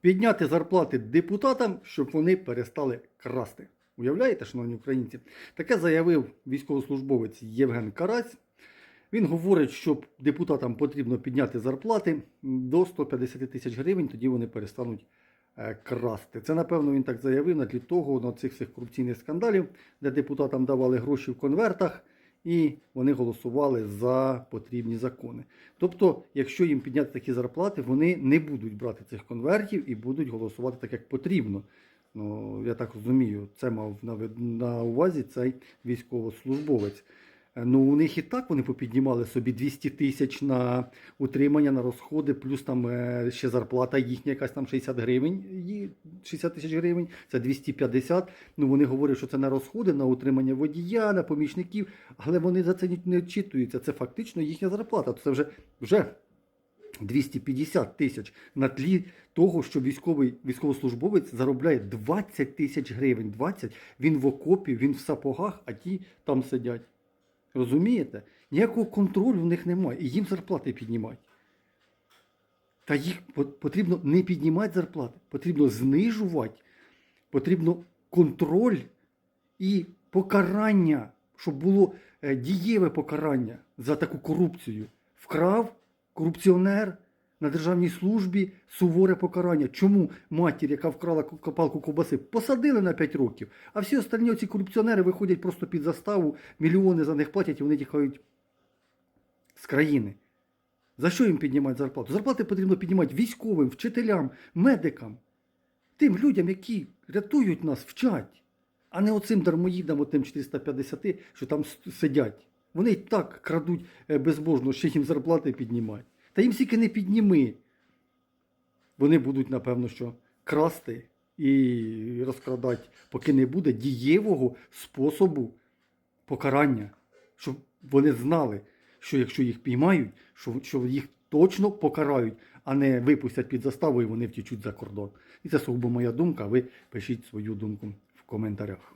підняти зарплати депутатам, щоб вони перестали красти. Уявляєте, шановні українці? Таке заявив військовослужбовець Євген Карась. Він говорить, що депутатам потрібно підняти зарплати до 150 тисяч гривень, тоді вони перестануть е, красти. Це, напевно, він так заявив на тлі того, на цих всіх корупційних скандалів, де депутатам давали гроші в конвертах, і вони голосували за потрібні закони. Тобто, якщо їм підняти такі зарплати, вони не будуть брати цих конвертів і будуть голосувати так, як потрібно. Ну, я так розумію, це мав на, увазі цей військовослужбовець. Е, Ну, у них і так вони попіднімали собі 200 тисяч на утримання, на розходи, плюс там е, ще зарплата їхня, якась там 60 гривень, її- 60 тисяч гривень, це 250. Ну, вони говорять, що це на розходи, на утримання водія, на помічників, але вони за це не вчитуються. Це фактично їхня зарплата. Це вже, вже 250 тисяч на тлі того, що військовий військовослужбовець заробляє 20 тисяч гривень. 20, він в окопі, він в сапогах, а ті там сидять. Розумієте? Ніякого контролю в них немає. І їм зарплати піднімають. Та їх потрібно не піднімати зарплати, потрібно знижувати, потрібно контроль і покарання, щоб було е, дієве покарання за таку корупцію. Вкрав корупціонер на державній службі суворе покарання. Чому матір, яка вкрала копалку ковбаси, посадили на 5 років, а всі остальні ці корупціонери виходять просто під заставу, мільйони за них платять і вони тікають з країни. За що їм піднімати зарплату? Зарплати потрібно піднімати військовим, вчителям, медикам, тим людям, які рятують нас, вчать, а не оцим дармоїдам, отим 450, що там сидять. Вони і так крадуть е, безбожно, ще їм зарплати піднімають. Та їм стільки не підніми. Вони будуть, напевно, що красти і розкрадати, поки не буде дієвого способу покарання, щоб вони знали, що якщо їх піймають, що, що їх точно покарають, а не випустять під заставу і вони втічуть за кордон. І це сугубо моя думка. Ви пишіть свою думку в коментарях.